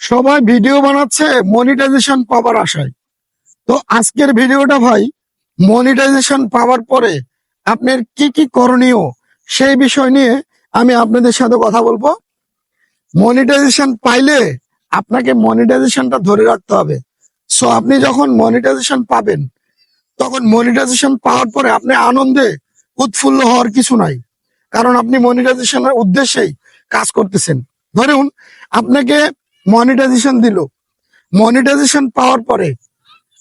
সবাই ভিডিও বানাচ্ছে মনিটাইজেশন পাওয়ার আশায়। তো আজকের ভিডিওটা ভাই মনিটাইজেশন পাওয়ার পরে আপনার কি কি করণীয় সেই বিষয় নিয়ে আমি আপনাদের সাথে কথা বলব। মনিটাইজেশন পাইলে আপনাকে মনিটাইজেশনটা ধরে রাখতে হবে। সো আপনি যখন মনিটাইজেশন পাবেন, তখন মনিটাইজেশন পাওয়ার পরে আপনি আনন্দে উৎফুল্ল হওয়ার কিছু নাই। কারণ আপনি মনিটাইজেশনের উদ্দেশ্যেই কাজ করতেছেন। ধরুন, আপনাকে মনিটাইজেশন দিল। মনিটাইজেশন পাওয়ার পরে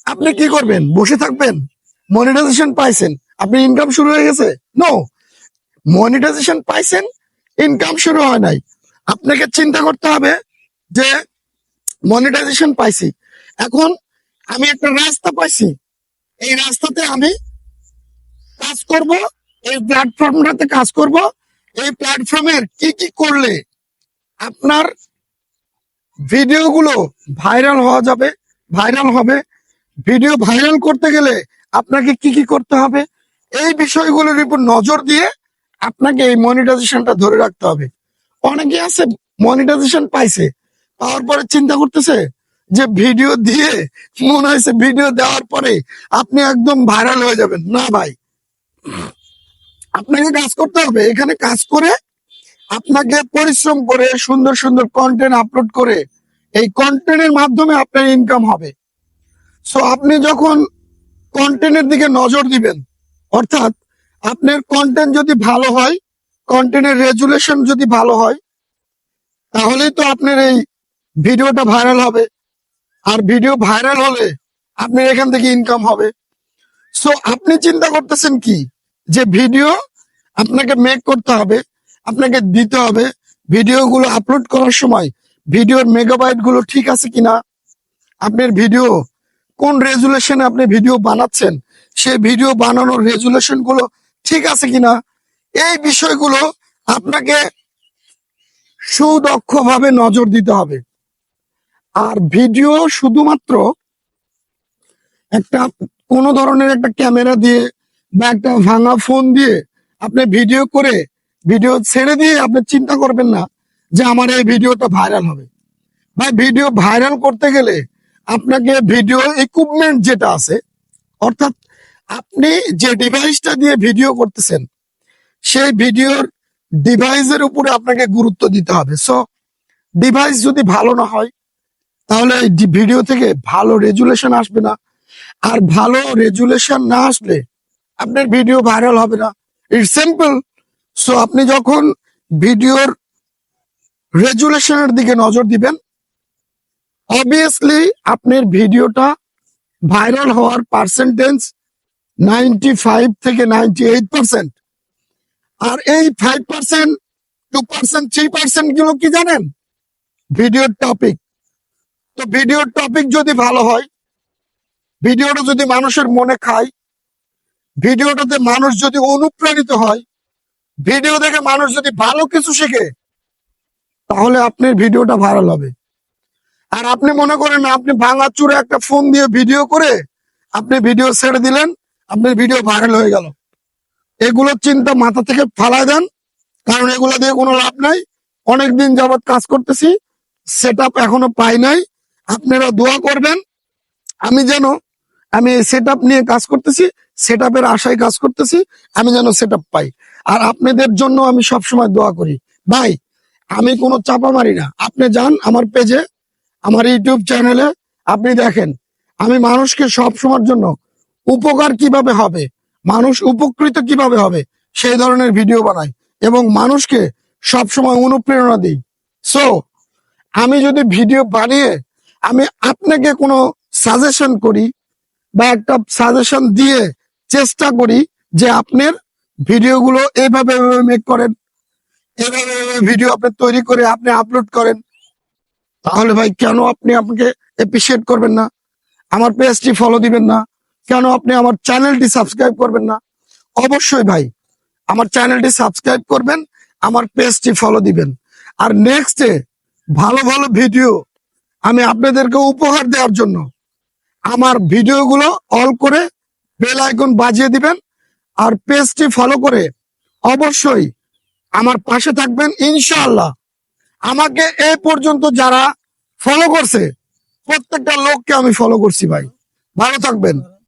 আপনি কি করবেন? বসে থাকবেন? মনিটাইজেশন পাইছেন। আপনি ইনকাম শুরু হয়ে গেছে? নো মনিটাইজেশন পাইছেন ইনকাম শুরু হয় নাই। আপনাকে চিন্তা করতে হবে যে মনিটাইজেশন পাইছি। এখন আমি একটা রাস্তা পাইছি। এই রাস্তাতে আমি কাজ করব, এই প্ল্যাটফর্মটাতে কাজ করব। এই প্ল্যাটফর্মের কি কি করলে আপনার ভিডিওগুলো ভাইরাল হওয়া যাবে, ভাইরাল হবে। ভিডিও ভাইরাল করতে গেলে আপনাকে কি কি করতে হবে, এই বিষয়গুলোর উপর নজর দিয়ে আপনাকে এই মনিটাইজেশনটা ধরে রাখতে হবে। অনেকে আছে মনিটাইজেশন পাইছে, পাওয়ার পরে চিন্তা করতেছে যে ভিডিও দিয়ে মনে হয়েছে ভিডিও দেওয়ার পরে আপনি একদম ভাইরাল হয়ে যাবেন। না ভাই, আপনাকে কাজ করতে হবে। এখানে কাজ করে আপনাকে পরিশ্রম করে সুন্দর সুন্দর কন্টেন্ট আপলোড করে এই কন্টেন্টের মাধ্যমে আপনার ইনকাম হবে। সো আপনি যখন কন্টেন্টের দিকে নজর দিবেন, অর্থাৎ আপনার কন্টেন্ট যদি ভালো হয় কন্টেন্টের রেজুলেশন যদি ভালো হয়, তাহলেই তো আপনার এই ভিডিওটা ভাইরাল হবে। আর ভিডিও ভাইরাল হলে আপনার এখান থেকে ইনকাম হবে। সো আপনি চিন্তা করতেছেন কি? যে ভিডিও আপনাকে মেক করতে হবে আপনাকে দিতে হবে। ভিডিওগুলো আপলোড করার সময় ভিডিওর মেগাবাইটগুলো ঠিক আছে কিনা, আপনার ভিডিও কোন রেজুলেশনে আপনি ভিডিও বানাচ্ছেন, সেই ভিডিও বানানোর রেজুলেশনগুলো ঠিক আছে কিনা, এই বিষয়গুলো আপনাকে সুদক্ষভাবে নজর দিতে হবে। আর ভিডিও শুধুমাত্র একটা, কোন ধরনের একটা ক্যামেরা দিয়ে বা একটা ভাঙা ফোন দিয়ে আপনি ভিডিও করে ভিডিও ছেড়ে দিয়ে আপনি চিন্তা করবেন না যে আমার এই ভিডিওটা ভাইরাল হবে। ভাই, ভিডিও ভাইরাল করতে গেলে আপনাকে ভিডিও ইকুইপমেন্ট যেটা আছে, অর্থাৎ আপনি যে ডিভাইসটা দিয়ে ভিডিও করতেছেন, সেই ভিডিওর ডিভাইসের উপরে আপনাকে গুরুত্ব দিতে হবে। সো ডিভাইস যদি ভালো না হয়, তাহলে ভিডিও থেকে ভালো রেজুলেশন আসবে না। আর ভালো রেজুলেশন না আসলে আপনার ভিডিও ভাইরাল হবে না। ইটস সিম্পল সো আপনি যখন ভিডিওর রেজুলেশনের দিকে নজর দিবেন অবভিয়াসলি আপনার ভিডিওটা ভাইরাল হওয়ার পার্সেন্টেজ নাইনটি ফাইভ থেকে নাইনটি এইট পার্সেন্ট আর এই five percent two percent three পার্সেন্টগুলো কি জানেন? ভিডিওর টপিক তো ভিডিওর টপিক যদি ভালো হয়, ভিডিওটা যদি মানুষের মনে খায়, ভিডিওটাতে মানুষ যদি অনুপ্রাণিত হয় ভিডিও দেখে মানুষ যদি ভালো কিছু শেখে, তাহলে আপনার ভিডিওটা ভাইরাল হবে। আর আপনি মনে করেন আপনি ভাঙা চুরে একটা ফোন দিয়ে ভিডিও করে আপনি ভিডিও ছেড়ে দিলেন, আপনার ভিডিও ভাইরাল হয়ে গেল। এগুলো চিন্তা মাথা থেকে ফালাই দেন, কারণ এগুলো দিয়ে কোনো লাভ নাই। অনেকদিন যাবৎ কাজ করতেছি সেট এখনও পাই নাই। আপনারা দোয়া করবেন, আমি যেন আমি সেট নিয়ে কাজ করতেছি সেট আপের আশায় কাজ করতেছি, আমি যেন সেট পাই। আর আপনাদের জন্য আমি সবসময় দোয়া করি। ভাই, আমি কোনো চাপা মারি না। আপনি যান আমার পেজে আমার ইউটিউব চ্যানেলে আপনি দেখেন, আমি মানুষকে সব সময়ের জন্য উপকার কীভাবে হবে, মানুষ উপকৃত কীভাবে হবে, সেই ধরনের ভিডিও বানাই এবং মানুষকে সব সময় অনুপ্রেরণা দিই। সো আমি যদি ভিডিও বানিয়ে, আমি আপনাকে কোনো সাজেশন করি বা একটা সাজেশন দিয়ে চেষ্টা করি যে আপনার ভিডিওগুলো এইভাবে মেক করেন, এইভাবে ভিডিও আপনি তৈরি করে আপনি আপলোড করেন। তাহলে ভাই, কেন আপনি আপনাকে এপ্রিসিয়েট করবেন না? আমার পেজটি ফলো দিবেন না? কেন আপনি আমার চ্যানেলটি সাবস্ক্রাইব করবেন না? অবশ্যই ভাই, আমার চ্যানেলটি সাবস্ক্রাইব করবেন, আমার পেজটি ফলো দিবেন। আর নেক্সটে ভালো ভালো ভিডিও আমি আপনাদেরকে উপহার দেওয়ার জন্য আমার ভিডিওগুলো অল করে বেল আইকন বাজিয়ে দিবেন আর পেজটি ফলো করে অবশ্যই আমার পাশে থাকবেন ইনশাআল্লাহ। আমাকে এ পর্যন্ত যারা ফলো করছে, প্রত্যেকটা লোককে আমি ফলো করছি ভাই। ভালো থাকবেন।